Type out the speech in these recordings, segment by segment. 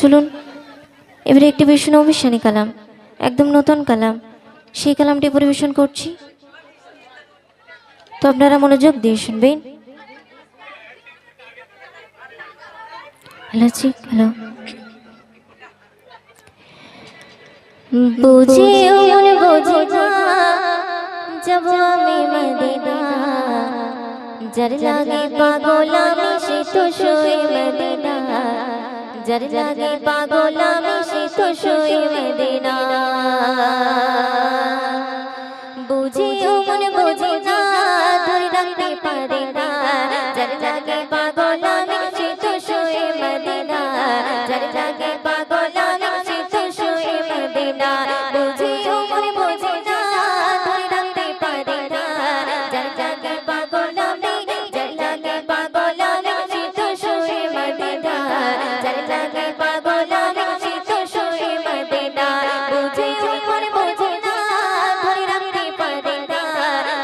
চলুন। এবারে একটি ভীষণ অবিশ্বানী কালাম, একদম নতুন কালাম। সেই কালামটি পরিবেশন করছি। তো আপনারা মনোযোগ দিয়ে শুনবেন। হ্যালো হ্যালো বুঝে যার লাগে পাগল আমি সে তো শোয়ে মদিনা। যার লাগে পাগল আমি সে তো শোয়ে মদিনা। বুঝে মনে বুঝে না ধরে রাখতে পারে না। যার লাগে পাগল আমি সে তো শোয়ে মদিনা। যার পাগল আমি সে তো শোয়ে মদিনা। বুঝে মনে বুঝে না ধরে রাখতে পারে না। পাগল আমি, যার লাগে পাগল আমি সে তো লাগে পাগল সে তো শোয়ে মদিনা বুঝে মনে বুঝে না, ধরে রাখতে পারে না।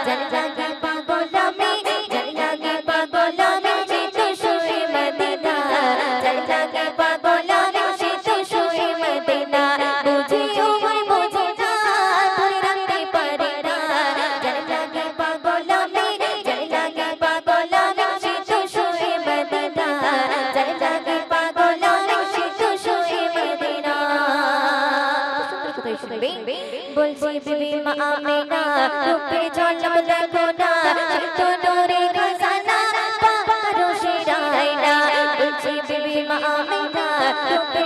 যার লাগে পাগল আমি যার লাগে পাগল আমি তো শোয়ে মদিনা যার লাগে পাগল বিবি মা আমিনা, রূপে ঝলক দেখো না তো নূরে খজানা পারো শিরাইনা বলছি বিবি মা আমিনা, রূপে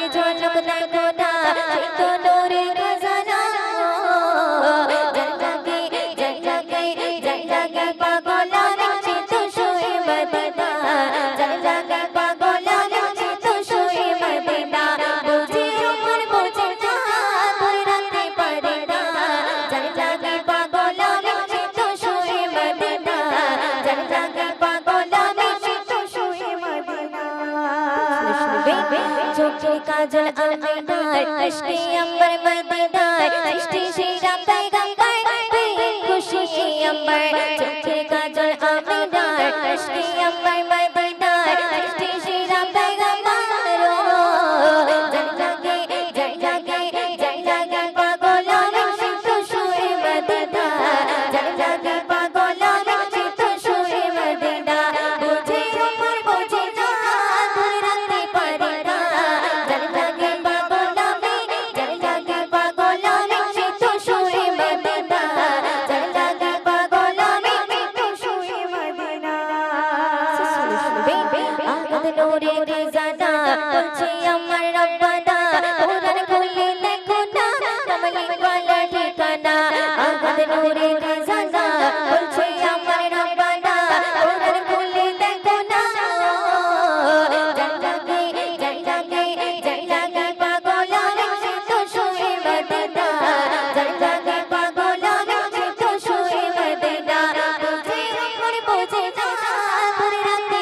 চোখে কাজল আমিনার ইশকে আম্বার মদিনার সৃষ্টি শ্রীরাম পয়গম্বর আগাদ নূরে জানা বলছি আমার রব্বানা। কোরআন খুলে দেখো না কমলি বলা ঠিকানা। আগাদ নূরে জানা বলছি আমার রব্বানা। কোরআন খুলে দেখো না। জাগাগে জাগাগে জাগাগে পাগল রে তো শুয়ে মদিনা জাগাগে পাগল রে তো শুয়ে মদিনা বুঝে আমার বুঝে না তোর রাতে